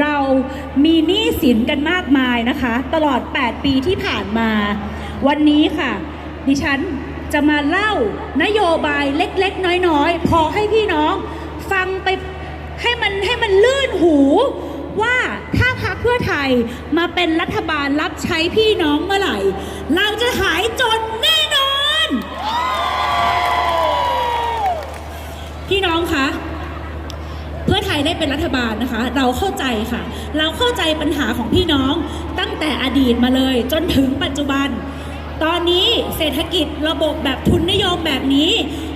เรามีหนี้สินกันมากมายนะคะ ตลอด 8 ปีที่ผ่านมา วันนี้ค่ะ ดิฉันจะมาเล่านโยบายเล็ก ๆ น้อย ๆ พอให้พี่น้องฟังไปให้มันให้มันลื่นหูว่าถ้าพรรคเพื่อไทยมาเป็นรัฐบาลรับใช้พี่น้องเมื่อไหร่ เราจะหายจนแน่ เป็นรัฐบาลนะคะ เราเข้าใจค่ะ เราเข้าใจปัญหาของพี่น้องตั้งแต่อดีตมาเลย จนถึงปัจจุบัน ตอนนี้เศรษฐกิจระบบแบบทุนนิยมแบบนี้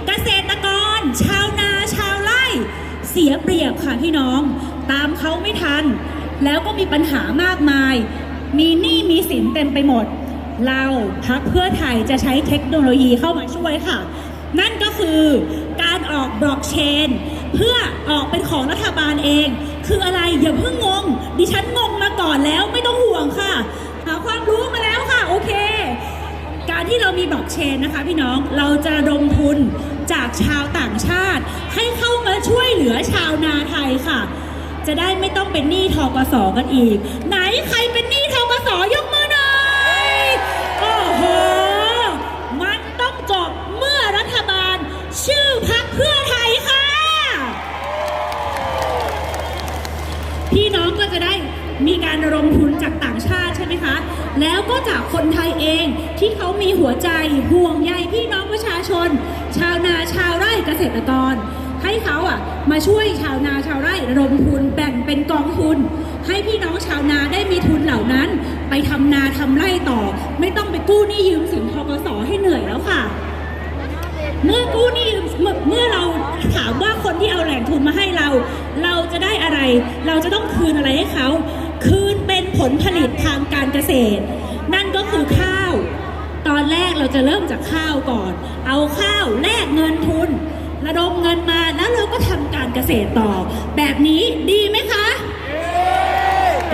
เกษตรกร ชาวนาชาวไร่ เสียเปรียบค่ะพี่น้อง ตามเขาไม่ทัน แล้วก็มีปัญหามากมาย มีหนี้มีสินเต็มไปหมด เราพักเพื่อไทยจะใช้เทคโนโลยีเข้ามาช่วยค่ะ นั่นก็คือการออกบล็อกเชน เพื่อออกเป็นของรัฐบาลเอง คืออะไรอย่าเพิ่งงง ดิฉันงงมาก่อนแล้วไม่ต้องห่วงค่ะ หาความรู้มาแล้วค่ะ โอเค การที่เรามีบล็อกเชนนะคะพี่น้องเราจะลงทุนจากชาวต่างชาติ ให้เข้ามาช่วยเหลือชาวนาไทยค่ะ จะได้ไม่ต้องเป็นหนี้ทกสกันอีก ไหนใครเป็นหนี้ทกสยกมือ พี่น้องก็จะได้มีการระดมทุนจากต่างชาติใช่ไหมคะ แล้วก็จากคนไทยเองที่เขามีหัวใจห่วงใยพี่น้องประชาชน ชาวนาชาวไร่เกษตรกร ให้เขาอะมาช่วยชาวนาชาวไร่ระดมทุนแบ่งเป็นกองทุน ให้พี่น้องชาวนาได้มีทุนเหล่านั้น ไปทำนาทำไร่ต่อ ไม่ต้องไปกู้หนี้ยืมสินทกสให้เหนื่อยแล้วค่ะ เมื่อกู้หนี้ยืมเมื่อเมื่อเราถามว่าคนที่เอาแหล่งทุนมาให้เรา เราจะได้อะไร เราจะต้องคืนอะไรให้เขา คืนเป็นผลผลิตทางการเกษตร นั่นก็คือข้าว ตอนแรกเราจะเริ่มจากข้าวก่อน เอาข้าวแลกเงินทุน ระดมเงินมาแล้วเราก็ทำการเกษตรต่อ แบบนี้ดีไหมคะ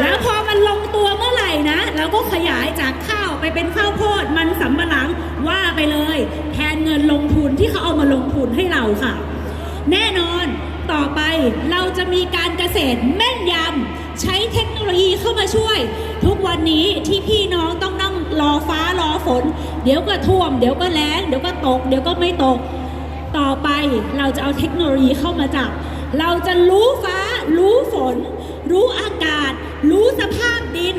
แล้วพอมันลงตัวเมื่อไหร่นะเราก็ขยายจากข้าว ไปเป็นข้าวโพดมันสำปะหลังว่าไปเลย แทนเงินลงทุนที่เขาเอามาลงทุนให้เราค่ะ แน่นอนต่อไปเราจะมีการเกษตรแม่นยำใช้เทคโนโลยีเข้ามาช่วย ทุกวันนี้ที่พี่น้องต้องนั่งรอฟ้ารอฝน เดี๋ยวก็ท่วม เดี๋ยวก็แล้ง เดี๋ยวก็ตก เดี๋ยวก็ไม่ตก ต่อไปเราจะเอาเทคโนโลยีเข้ามาจับ เราจะรู้ฟ้า รู้ฝน รู้อากาศ รู้สภาพดิน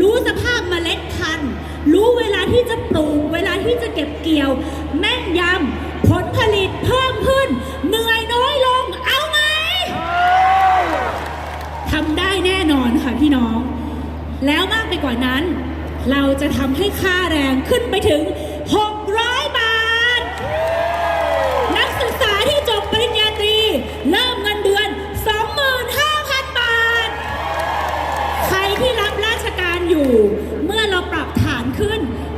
รู้สภาพเมล็ดพันธุ์ รู้เวลาที่จะปลูก เวลาที่จะเก็บเกี่ยว แม่นยำผลผลิตเพิ่มขึ้น เหนื่อยน้อยลง เอาไหมทำได้แน่นอนค่ะพี่น้อง แล้วมากไปกว่านั้น เราจะทำให้ค่าแรงขึ้นไปถึง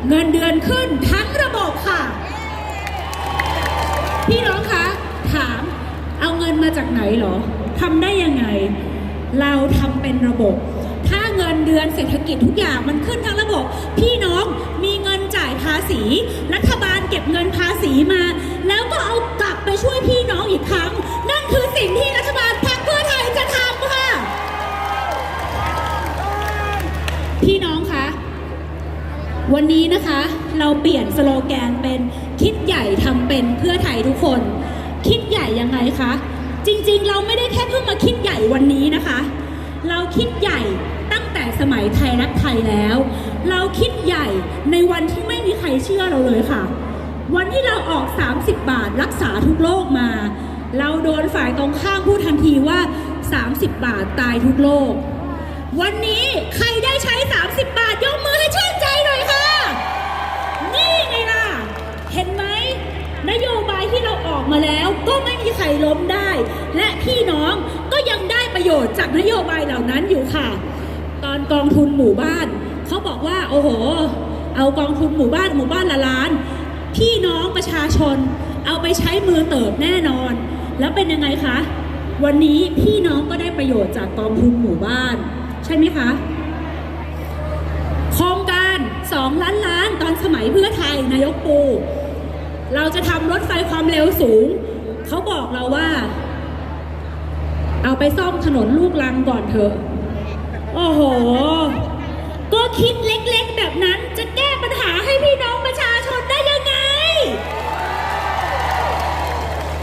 เงินเดือนขึ้นทั้งระบบค่ะ พี่น้องคะถามเอาเงินมาจากไหนหรอทำได้ยังไง เราทำเป็นระบบ ถ้าเงินเดือนเศรษฐกิจทุกอย่างมันขึ้นทั้งระบบ พี่น้องมีเงินจ่ายภาษี รัฐบาลเก็บเงินภาษีมา แล้วก็เอากลับไปช่วยพี่น้องอีกครั้ง นั่นคือสิ่งที่ วันนี้นะคะ เราเปลี่ยนสโลแกนเป็นคิดใหญ่ทำเป็นเพื่อไทยทุกคน คิดใหญ่ยังไงคะ จริงๆ เราไม่ได้แค่เพิ่งมาคิดใหญ่วันนี้นะคะ เราคิดใหญ่ตั้งแต่สมัยไทยรักไทยแล้ว เราคิดใหญ่ในวันที่ไม่มีใครเชื่อเราเลยค่ะ วันที่เราออก 30 บาทรักษาทุกโรคมา เราโดนฝ่ายตรงข้ามพูดทันทีว่า 30 บาทตายทุกโรควันนี้ใครได้ใช้ 30 บาทยกมือ นโยบายที่เราออกมาแล้วก็ไม่มีใครล้มได้ และพี่น้องก็ยังได้ประโยชน์จากนโยบายเหล่านั้นอยู่ค่ะ ตอนกองทุนหมู่บ้านเขาบอกว่าโอ้โห เอากองทุนหมู่บ้านหมู่บ้านละล้าน พี่น้องประชาชน เอาไปใช้มือเติบแน่นอน แล้วเป็นยังไงคะวันนี้พี่น้องก็ได้ประโยชน์จากกองทุนหมู่บ้าน ใช่ไหมคะโครงการ 2 ล้านล้านตอนสมัยเพื่อไทยนายกปู เราจะทำรถไฟความเร็วสูง เขาบอกเราว่า เอาไปซ่อมถนนลูกลังก่อนเถอะ โอ้โห ก็คิดเล็กๆแบบนั้นจะแก้ปัญหาให้พี่น้องประชาชนได้ยังไง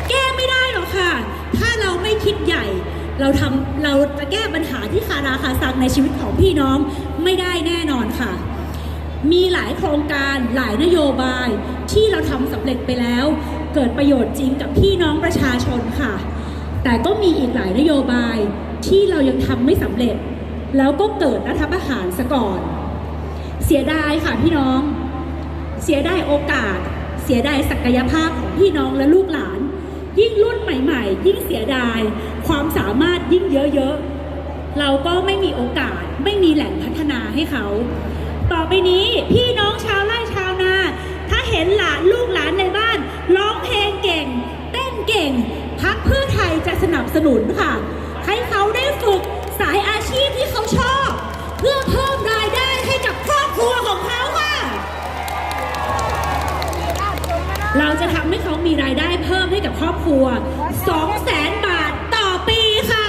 แก้ไม่ได้หรอกค่ะ ถ้าเราไม่คิดใหญ่ เราทำเราจะแก้ปัญหาที่คาราคาซังในชีวิตของพี่น้องไม่ได้แน่นอนค่ะ มีหลายโครงการหลายนโยบายที่เราทำสำเร็จไปแล้ว เกิดประโยชน์จริงกับพี่น้องประชาชนค่ะ แต่ก็มีอีกหลายนโยบายที่เรายังทำไม่สำเร็จ แล้วก็เกิดรัฐประหารซะก่อน เสียดายค่ะพี่น้อง เสียดายโอกาส เสียดายศักยภาพของพี่น้องและลูกหลาน ยิ่งรุ่นใหม่ ๆ ยิ่งเสียดาย ความสามารถยิ่งเยอะๆเราก็ไม่มีโอกาสไม่มีแหล่งพัฒนาให้เขา ต่อไปนี้พี่น้องชาวไร่ชาวนา ถ้าเห็นหลานลูกหลานในบ้าน ร้องเพลงเก่ง เต้นเก่งพักเพื่อไทยจะสนับสนุนค่ะ ให้เขาได้ฝึกสายอาชีพที่เขาชอบ เพื่อเพิ่มรายได้ให้กับครอบครัวของเขาค่ะ เราจะทำให้เขามีรายได้เพิ่มให้กับครอบครัว2แสนบาทต่อปีค่ะ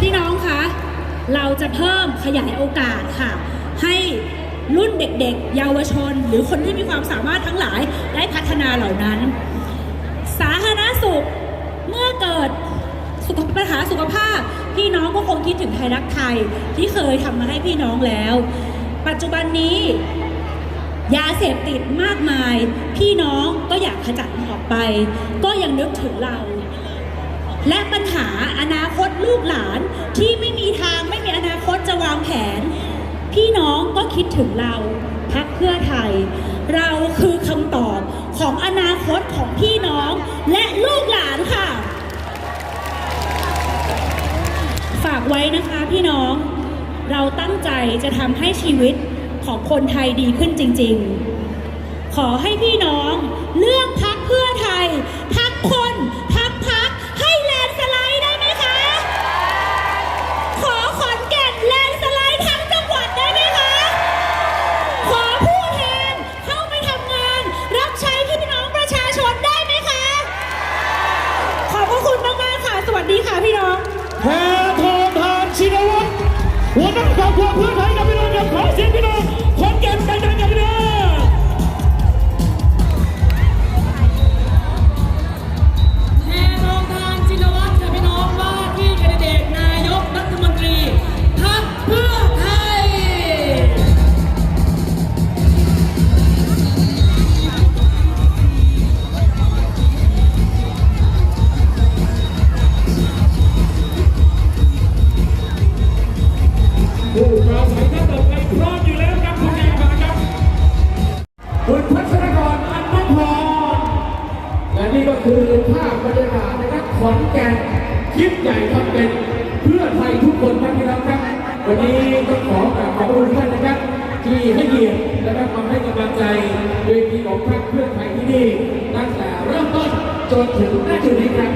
พี่น้องคะ เราจะเพิ่มขยายโอกาสค่ะ ให้รุ่นเด็กๆ เยาวชน หรือคนที่มีความสามารถทั้งหลายได้พัฒนาเหล่านั้น สาธารณสุขเมื่อเกิดสุขปัญหาสุขภาพ พี่น้องก็คงคิดถึงไทยรักไทยที่เคยทำมาให้พี่น้องแล้ว ปัจจุบันนี้ ยาเสพติดมากมาย พี่น้องก็อยากขจัดมันออกไป ก็ยังนึกถึงเรา และปัญหาอนาคตลูกหลานที่ไม่มีทางไม่มีอนาคตจะวางแผน พี่น้องก็คิดถึงเราพักเพื่อไทย เราคือคำตอบของอนาคตของพี่น้องและลูกหลานค่ะ ฝากไว้นะคะพี่น้อง เราตั้งใจจะทำให้ชีวิตของคนไทยดีขึ้นจริง ๆ ขอให้พี่น้องเลือกพักเพื่อไทย ดีค่ะพี่น้องแพทองทานชินวัตรหัวหน้าครอบครัวเพื่อ ขอนแก่นคิดใหญ่ทำเป็นเพื่อไทยทุกคนครับพี่น้องครับ วันนี้ต้องขอกราบขอบพระคุณท่านนะครับ ที่ให้เกียรติและก็มให้กำลังใจโดยทีของพรรคเพื่อไทยที่นี่ตั้งแต่เริ่มต้นจนถึงณจุดนี้ครับ